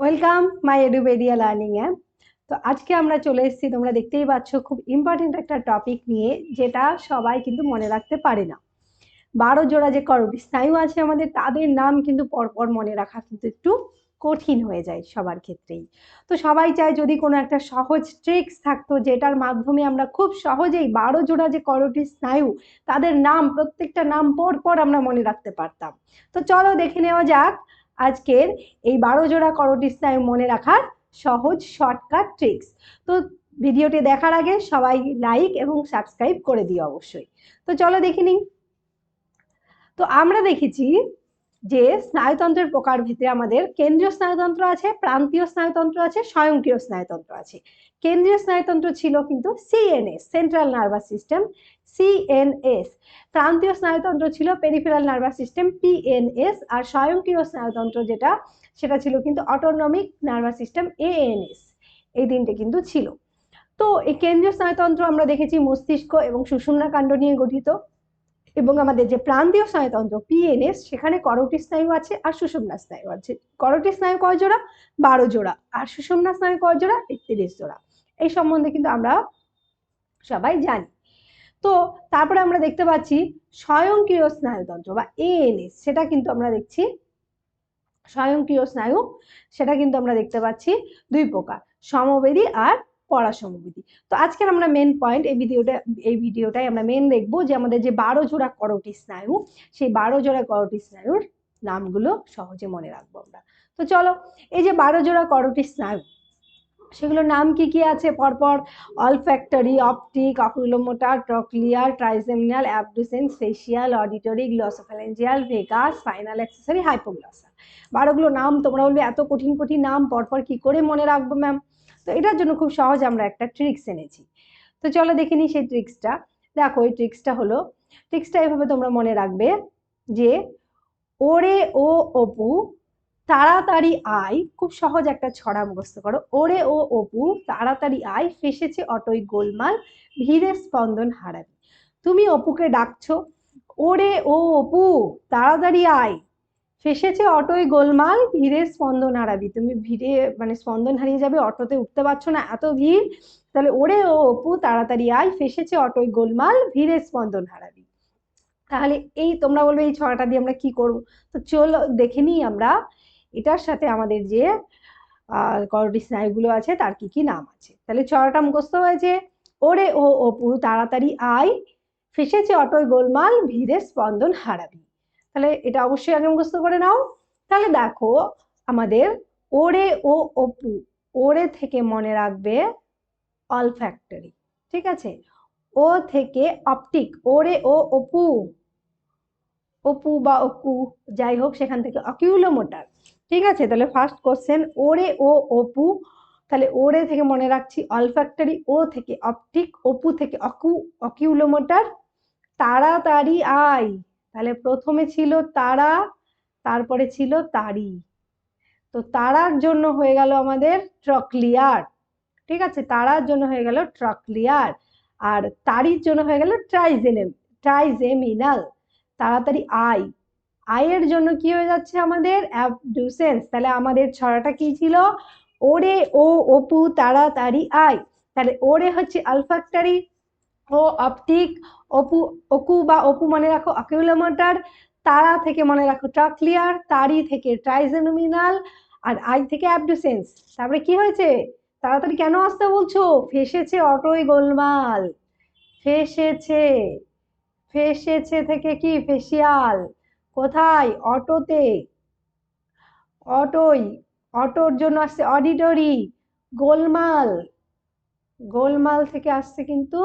Welcome my এডুবেডিয়া learning app তো আজকে আমরা চলে এসেছি, তোমরা দেখতেই পাচ্ছ খুব ইম্পর্টেন্ট একটা টপিক নিয়ে, যেটা সবাই কিন্তু মনে রাখতে পারে না। বারো জোড়া যে করবি, স্নায়ু আছে আমাদের, তাদের নাম কিন্তু পরপর মনে রাখা কিন্তু একটু কঠিন হয়ে যায় সবার ক্ষেত্রেই। তো সবাই চায় যদি কোনো একটা সহজ ট্রিক্স থাকতো, যেটার মাধ্যমে আমরা খুব সহজেই বারো জোড়া যে করটি স্নায়ু, তাদের নাম, প্রত্যেকটা নাম পর পর আমরা মনে রাখতে পারতাম। তো চলো দেখে নেওয়া যাক আজকের এই বারো জোড়া করটি স্নায়ু মনে রাখার সহজ শর্টকাট ট্রিক্স তো ভিডিওটি দেখার আগে সবাই লাইক এবং সাবস্ক্রাইব করে দিও অবশ্যই। তো চলো দেখে নিই। তো আমরা দেখেছি যে স্নায়ুতন্ত্রের প্রকার ভিতরে আমাদের কেন্দ্রীয় স্নায়ুতন্ত্র আছে, প্রান্তীয় স্নায়ুতন্ত্র আছে, স্বয়ংক্রিয় স্নায়ুতন্ত্র আছে। কেন্দ্রীয় স্নায়ুতন্ত্র ছিল কিন্তু CNS central nervous system CNS প্রান্তীয় স্নায়ুতন্ত্র ছিল পেরিফেরাল নার্ভাস সিস্টেম পিএনএস আর স্বয়ংক্রিয় স্নায়ুতন্ত্র যেটা, সেটা ছিল কিন্তু অটোনমিক নার্ভাস সিস্টেম এএনএস এই তিনটে কিন্তু ছিল। তো এই কেন্দ্রীয় স্নায়ুতন্ত্র আমরা দেখেছি মস্তিষ্ক এবং সুষুম্না কাণ্ড নিয়ে গঠিত। এবং আমাদের যে প্রান্তীয় স্নায়ুতন্ত্র পিএনএস সেখানে করটি স্নায়ু আছে আর সুষুম্না স্নায়ু আছে। করটি স্নায়ু কয় জোড়া? বারো জোড়া। আর সুষুম্না স্নায়ু কয় জোড়া? একত্রিশ জোড়া। এই সম্বন্ধে কিন্তু আমরা সবাই জানি। তো তারপরে আমরা দেখতে পাচ্ছি স্বয়ংক্রিয় স্নায়ুতন্ত্র বা এএনএস সেটা কিন্তু আমরা দেখছি স্বয়ংক্রিয় স্নায়ু, সেটা কিন্তু আমরা দেখতে পাচ্ছি দুই প্রকার, সমবেদী আর পরাসমবেদী তো আজকের আমরা মেন পয়েন্ট এই ভিডিওটা, এই ভিডিওটাই আমরা মেন দেখব যে আমাদের যে বারো জোড়া করটি স্নায়ু, সেই বারো জোড়া করটি স্নায়ুর নামগুলো সহজে মনে রাখব আমরা। তো চলো, এই যে বারো জোড়া করটি স্নায়ু, সেগুলোর নাম কি কি আছে? পরপর olfactory optic oculomotor trochlear trigeminal abducens facial auditory glossopharyngeal vagus final accessory hypoglossal বারোগুলো নাম তোমরা বলবে, এত কঠিন কঠিন নাম, পরপর কি করে মনে রাখব ম্যাম তো এটার জন্য খুব সহজ আমরা একটা ট্রিক্স এনেছি। তো চলো দেখে নিই সেই ট্রিক্সটা দেখো, এই ট্রিক্সটা হলো ট্রিক্সটা এভাবে তোমরা মনে রাখবে যে, ওরে ও অপু, তাড়াতাড়ি আয়, খুব সহজ একটা ছড়া মুখস্থ করো। ওরে ও অপু, তাড়াতাড়ি আয়, ফেসেছে অটোই গোলমাল, ভিড়ে স্পন্দন হারাবি। তুমি অপুকে ডাকছো, ওরে ও অপু, তাড়াতাড়ি আয় ফেসেছে অটোই গোলমাল ভিড়ে স্পন্দন হারাবি। তুমি ভিড়ে মানে স্পন্দন হারিয়ে যাবে, অটোতে উঠতে পারছ না, এত ভিড়। তাহলে ওরে ও অপু, তাড়াতাড়ি আয়। ফেসেছে অটোই গোলমাল ভিড়ে স্পন্দন হারাবি। তাহলে এই, তোমরা বলবে এই ছড়াটা দিয়ে আমরা কি করব? তো চলো, দেখে নিই আমরা এটার সাথে আমাদের যে করটি স্নায়ুগুলো আছে, তার কি কি নাম আছে। তাহলে ছড়াটা মুখস্থ হয়েছে। ওরে ও অপু, তাড়াতাড়ি আয়। ফেসেছে অটোয় গোলমাল ভিড়ে স্পন্দন হারাবি। তাহলে এটা অবশ্যই আগে মুখস্থ করে নাও। তাহলে দেখো, আমাদের ওরে ও অপু, ওরে থেকে মনে রাখবে অল ফ্যাক্টরি ঠিক আছে? ও থেকে অপটিক ওরে ও অপু অপু বা অকু, যাই হোক সেখান থেকে অকিউলোমোটার ঠিক আছে? তাহলে ফার্স্ট কোশ্চেন ওরে ও অপু, তাহলে ওরে থেকে মনে রাখছি অলফ্যাক্টরি ও থেকে অপটিক অপু থেকে অকু অকিউলোমোটার তাড়াতাড়ি আই তাহলে প্রথমে ছিল তারা, তারপরে ছিল তারি। তো তারার জন্য হয়ে গেল আমাদের ট্রকলিয়ার। ঠিক আছে? তারার জন্য হয়ে গেল ট্রকলিয়ার। আর তারির জন্য হয়ে গেল ট্রাইজেনেম ট্রাইজেমিনাল। তাড়াতাড়ি আই। আয়ের জন্য কি হয়ে যাচ্ছে আমাদের? অ্যাবডুসেন্স। তাহলে আমাদের ছড়াটা কি ছিল? ওরে, ও, অপু, তাড়াতাড়ি আই। তাহলে ওরে হচ্ছে আলফাক্টারি। ও অপটিক, অপু, অকু বা অপু মনে রাখো অকিউলোমোটার তারা থেকে মনে রাখো ট্রাকলিয়ার, তারি থেকে ট্রাইজেনোমিনাল, আর আই থেকে অ্যাবডুসেন্স। তারপরে কি হয়েছে? তাড়াতাড়ি কেন আসতে বলছো? ফেসেছে অটোই গোলমাল। ফেসেছে। ফেসেছে থেকে কি? ফেসিয়াল। কোথায়? অটোতে। অটোই অটোর জন্য আসছে অডিটরি। গোলমাল। গোলমাল থেকে আসছে কিন্তু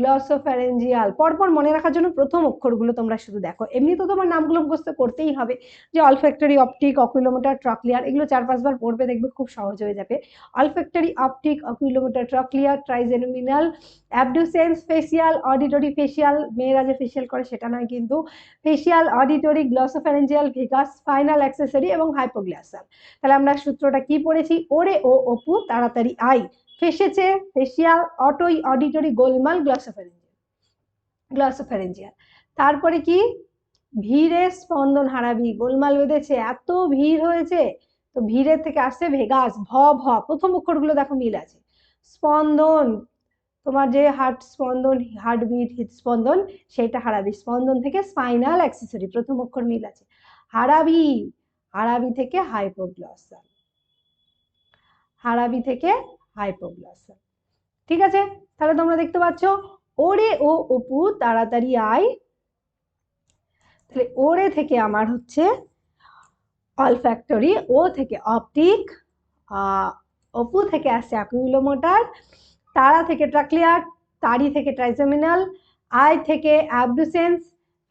গ্লসোফ্যারেঞ্জিয়াল পরপর মনে রাখার জন্য প্রথম অক্ষরগুলো তোমরা শুধু দেখো। এমনি তো তোমার নামগুলো মুখস্থ করতেই হবে। যে অলফ্যাক্টরি অপটিক অকুইলোমিটার ট্রকলিয়ার এগুলো চার পাঁচবার পড়বে, দেখবে খুব সহজ হয়ে যাবে। Olfactory optic oculomotor trochlear trigeminal abducens facial auditory facial মেয়েরা যে ফেসিয়াল করে সেটা নয় কিন্তু facial auditory glossopharyngeal vagus final accessory এবং হাইপোগ্লাসাল তাহলে আমরা সূত্রটা কি পড়েছি? ওরে ও, অপু, তাড়াতাড়ি আই ফেসেছে ফেসিয়াল অটোই অডিটরি গোলমাল গ্লসোফ্যারেঞ্জিয়াল গ্লসোফ্যারেঞ্জিয়াল তারপরে কি? ভিড়ে স্পন্দন হারাবি, গোলমাল বেঁধেছে, এত ভিড় হয়েছে, তো ভিড়ের থেকে আসছে ভেগাস, ভ ভ, প্রথম অক্ষরগুলো দেখো মিল আছে। স্পন্দন, তোমার যে হার্ট স্পন্দন হার্টবিট হৃদস্পন্দন সেটা হারাবি, স্পন্দন থেকে স্পাইনাল অ্যাক্সেসরি প্রথম অক্ষর মিল আছে। হারাবি হারাবি থেকে হাইপোগ্লসাল হারাবি থেকে হাইপোগ্লসাল ঠিক আছে? তাহলে তোমরা দেখতে পাচ্ছ, ওরে ও অপু, তাড়াতাড়ি আয়। তাহলে ওরে থেকে আমার হচ্ছে অলফ্যাক্টরি ও থেকে অপটিক অপু থেকে আসছে অ্যাকুইলোমোটার তারা থেকে ট্রাকলিয়ার তারি থেকে ট্রাইজেমিনাল আই থেকে অ্যাবডুসেন্স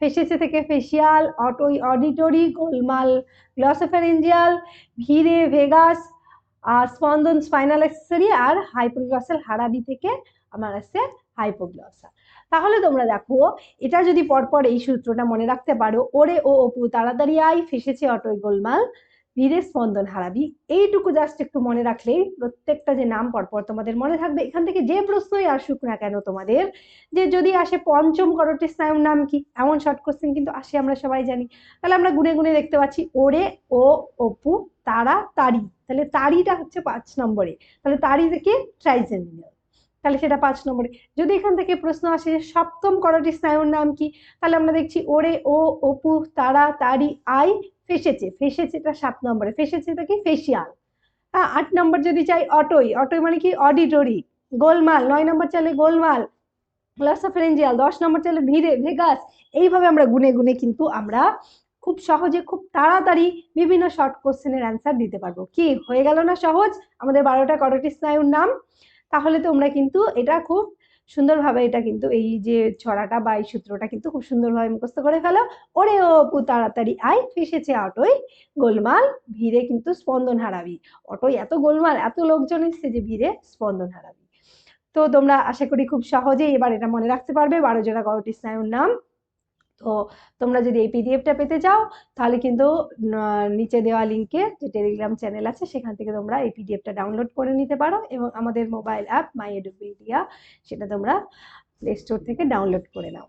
ফেসেসে থেকে ফেসিয়াল অটো অডিটরি গোলমাল গ্লসোফেরেঞ্জিয়াল ভিরে ভেগাস স্পন্দন স্পাইনাল অ্যাক্সেসরি আর হাইপোগ্লসাল হারাবি থেকে আমার আসছে হাইপোগ্লসাল তাহলে তোমরা দেখো, এটা যদি পরপর এই সূত্রটা মনে রাখতে পারো, ওরে ও অপু, তাড়াতাড়ি আই ফেসেছে অটোই গোলমাল বীরে স্পন্দন হারাবি এইটুকু জাস্ট একটু মনে রাখলেই প্রত্যেকটা যে নাম পরপর তোমাদের মনে থাকবে, এখান থেকে যে প্রশ্নই আসুক না কেন তোমাদের, যে যদি আসে পঞ্চম করটি স্নায়ুর নাম কি? এমন শর্ট কোশ্চেন কিন্তু আসে, আমরা সবাই জানি। তাহলে আমরা গুনে গুনে দেখতে পাচ্ছি, ওরে ও অপু তারা তারি তাহলে তারিটা হচ্ছে পাঁচ নম্বরে। তাহলে তারি থেকে ট্রাইজেমিনাল তাহলে সেটা পাঁচ নম্বরে। যদি এখান থেকে প্রশ্ন আসে যে সপ্তম করটি স্নায়ুর নাম কি? তাহলে আমরা দেখছি ওরে, ও, অপু, তারা, তারি, আই ফেসেছে ফেসেছেটা সাত নম্বরে। ফেসেছেটা কি ফেসিয়াল হ্যাঁ আট নম্বর যদি চাই অটোই। অটোই মানে কি? অডিটরি গোলমাল। নয় নম্বর চাইলে গোলমাল। গ্লাসোফেরেঞ্জিয়াল দশ নম্বর চাইলে ভিড়ে ভেগাস। এইভাবে আমরা গুনে গুনে কিন্তু আমরা খুব সহজে, খুব তাড়াতাড়ি বিভিন্ন শর্ট কোশ্চেনের অ্যান্সার দিতে পারব। কি? হয়ে গেল না সহজ? আমাদের বারোটা করটি স্নায়ুর নাম। তাহলে তোমরা কিন্তু এটা খুব সুন্দরভাবে এটা কিন্তু এই যে ছড়াটা বা এই সূত্রটা কিন্তু খুব সুন্দরভাবে মুখস্থ করে ফেলো। ওরে ও পু, তাড়াতাড়ি আই ফেসেছে অটোই গোলমাল, ভিড়ে কিন্তু স্পন্দন হারাবি। অটোই এত গোলমাল, এত লোকজন এসছে যে ভিড়ে স্পন্দন হারাবি। তো তোমরা আশা করি খুব সহজেই এবার এটা মনে রাখতে পারবে। বারো জোড়া করটি স্নায়ুর নাম? তো তোমরা যদি এই পিডিএফটা পেতে চাও, তাহলে কিন্তু নিচে দেওয়া লিঙ্কে যে টেলিগ্রাম চ্যানেল আছে, সেখান থেকে তোমরা এই পিডিএফটা ডাউনলোড করে নিতে পারো এবং আমাদের মোবাইল অ্যাপ মাই এডুপিডিয়া সেটা তোমরা প্লে স্টোর থেকে ডাউনলোড করে নাও।